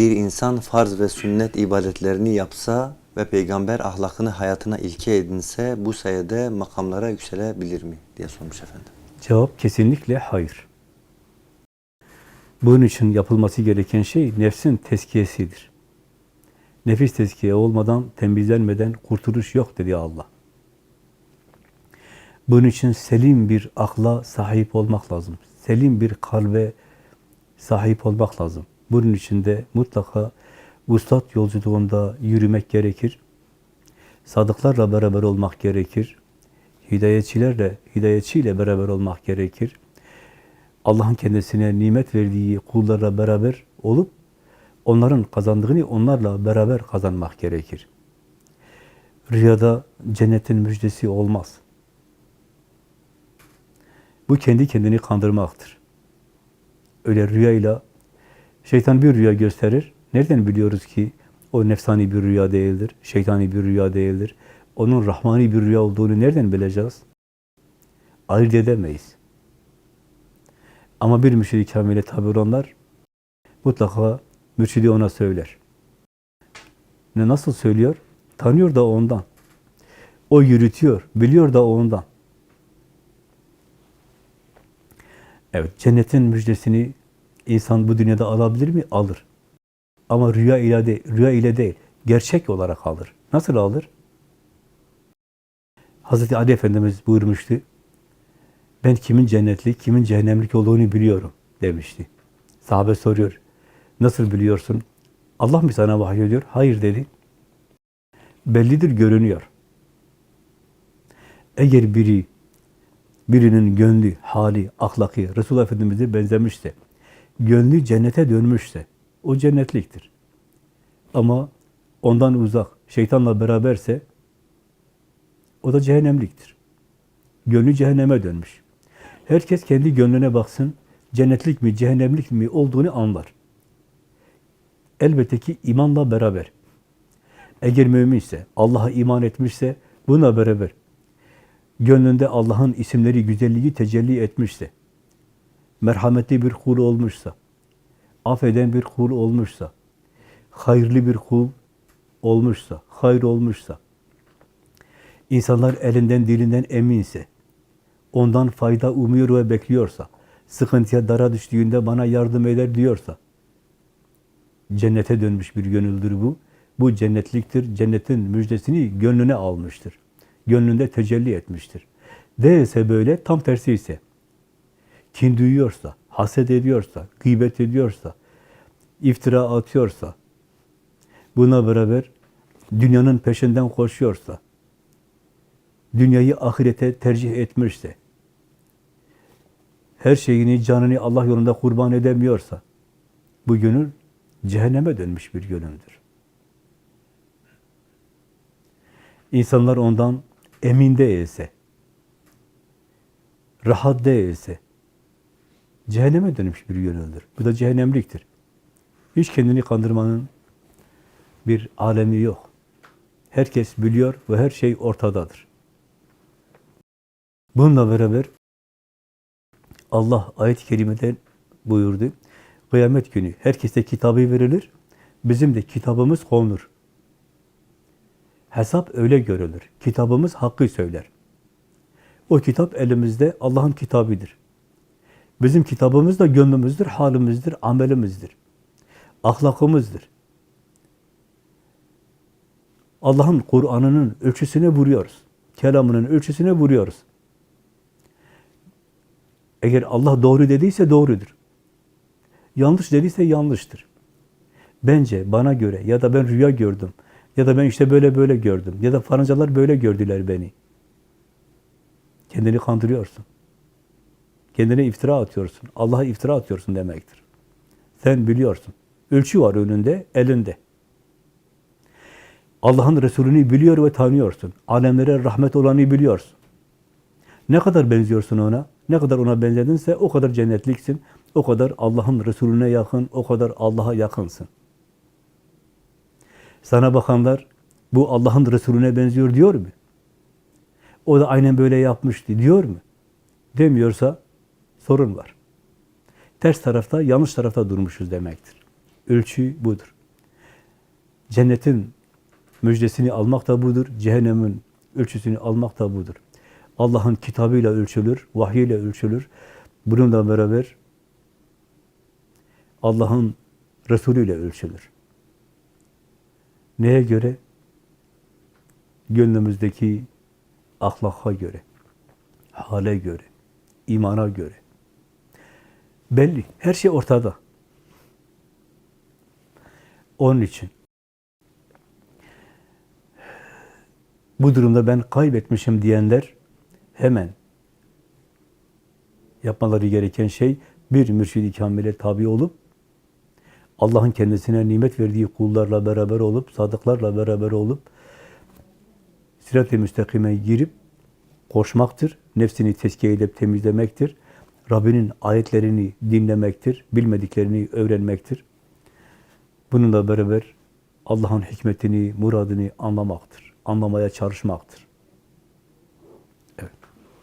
bir insan farz ve sünnet ibadetlerini yapsa ve peygamber ahlakını hayatına ilke edinse bu sayede makamlara yükselebilir mi diye sormuş efendim. Cevap kesinlikle hayır. Bunun için yapılması gereken şey nefsin tezkiyesidir. Nefis tezkiye olmadan, temizlenmeden kurtuluş yok dedi Allah. Bunun için selim bir akla sahip olmak lazım. Selim bir kalbe sahip olmak lazım. Bunun için de mutlaka vuslat yolculuğunda yürümek gerekir. Sadıklarla beraber olmak gerekir. Hidayetçilerle, hidayetçiyle beraber olmak gerekir. Allah'ın kendisine nimet verdiği kullarla beraber olup onların kazandığını onlarla beraber kazanmak gerekir. Rüyada cennetin müjdesi olmaz. Bu kendi kendini kandırmaktır. Öyle rüyayla şeytan bir rüya gösterir. Nereden biliyoruz ki o nefsani bir rüya değildir, şeytani bir rüya değildir. Onun rahmani bir rüya olduğunu nereden bileceğiz? Ayırt edemeyiz. Ama bir mürşid-i kamile tabi olanlar mutlaka mürşidi ona söyler. Ne nasıl söylüyor? Tanıyor da ondan. O yürütüyor, biliyor da ondan. Evet, cennetin müjdesini insan bu dünyada alabilir mi? Alır. Ama rüya ile değil, rüya ile değil, gerçek olarak alır. Nasıl alır? Hazreti Ali Efendimiz buyurmuştu. Ben kimin cennetlik, kimin cehennemlik olduğunu biliyorum demişti. Sahabe soruyor. Nasıl biliyorsun? Allah mı sana vahyediyor? Hayır dedi. Bellidir, görünüyor. Eğer biri, birinin gönlü, hali, ahlakı Resulullah Efendimiz'e benzemişse, gönlü cennete dönmüşse, o cennetliktir. Ama ondan uzak, şeytanla beraberse, o da cehennemliktir. Gönlü cehenneme dönmüş. Herkes kendi gönlüne baksın, cennetlik mi, cehennemlik mi olduğunu anlar. Elbette ki imanla beraber. Eğer müminse, Allah'a iman etmişse, buna beraber gönlünde Allah'ın isimleri, güzelliği tecelli etmişse, merhametli bir kul olmuşsa, affeden bir kul olmuşsa, hayırlı bir kul olmuşsa, hayır olmuşsa, insanlar elinden dilinden eminse, ondan fayda umuyor ve bekliyorsa, sıkıntıya dara düştüğünde bana yardım eder diyorsa, cennete dönmüş bir gönüldür bu. Bu cennetliktir. Cennetin müjdesini gönlüne almıştır. Gönlünde tecelli etmiştir. Değilse böyle, tam tersi ise, kin duyuyorsa, haset ediyorsa, gıybet ediyorsa, iftira atıyorsa, buna beraber dünyanın peşinden koşuyorsa, dünyayı ahirete tercih etmişse, her şeyini, canını Allah yolunda kurban edemiyorsa, bu gönül cehenneme dönmüş bir gönüldür. İnsanlar ondan emin değilse, rahat değilse, cehenneme dönmüş bir gönüldür. Bu da cehennemliktir. Hiç kendini kandırmanın bir alemi yok. Herkes biliyor ve her şey ortadadır. Bununla beraber Allah ayet-i kerimede buyurdu. Kıyamet günü herkese kitabı verilir. Bizim de kitabımız konur. Hesap öyle görülür. Kitabımız hakkı söyler. O kitap elimizde Allah'ın kitabıdır. Bizim kitabımız da gönlümüzdür, halimizdir, amelimizdir. Ahlakımızdır. Allah'ın Kur'an'ının ölçüsüne vuruyoruz. Kelamının ölçüsüne vuruyoruz. Eğer Allah doğru dediyse doğrudur. Yanlış dediyse yanlıştır. Bence, bana göre ya da ben rüya gördüm ya da ben işte böyle böyle gördüm ya da farancalar böyle gördüler beni. Kendini kandırıyorsun. Kendine iftira atıyorsun. Allah'a iftira atıyorsun demektir. Sen biliyorsun. Ölçü var önünde, elinde. Allah'ın Resulünü biliyor ve tanıyorsun. Alemlere rahmet olanı biliyorsun. Ne kadar benziyorsun ona? Ne kadar ona benzedinse o kadar cennetliksin. O kadar Allah'ın Resulüne yakın, o kadar Allah'a yakınsın. Sana bakanlar bu Allah'ın Resulüne benziyor diyor mu? O da aynen böyle yapmıştı diyor mu? Demiyorsa sorun var. Ters tarafta, yanlış tarafta durmuşuz demektir. ölçü budur. Cennetin müjdesini almak da budur. Cehennemin ölçüsünü almak da budur. Allah'ın kitabıyla ölçülür, vahyiyle ölçülür. Bununla beraber Allah'ın Resulüyle ölçülür. Neye göre? Gönlümüzdeki ahlaka göre, hale göre, imana göre. Belli, her şey ortada. Onun için bu durumda ben kaybetmişim diyenler hemen yapmaları gereken şey bir mürşid-i kamile tabi olup Allah'ın kendisine nimet verdiği kullarla beraber olup, sadıklarla beraber olup sirat-i müstakime girip koşmaktır. Nefsini tezkiye edip temizlemektir. Rabbinin ayetlerini dinlemektir. Bilmediklerini öğrenmektir. Bununla beraber Allah'ın hikmetini, muradını anlamaktır. Anlamaya çalışmaktır.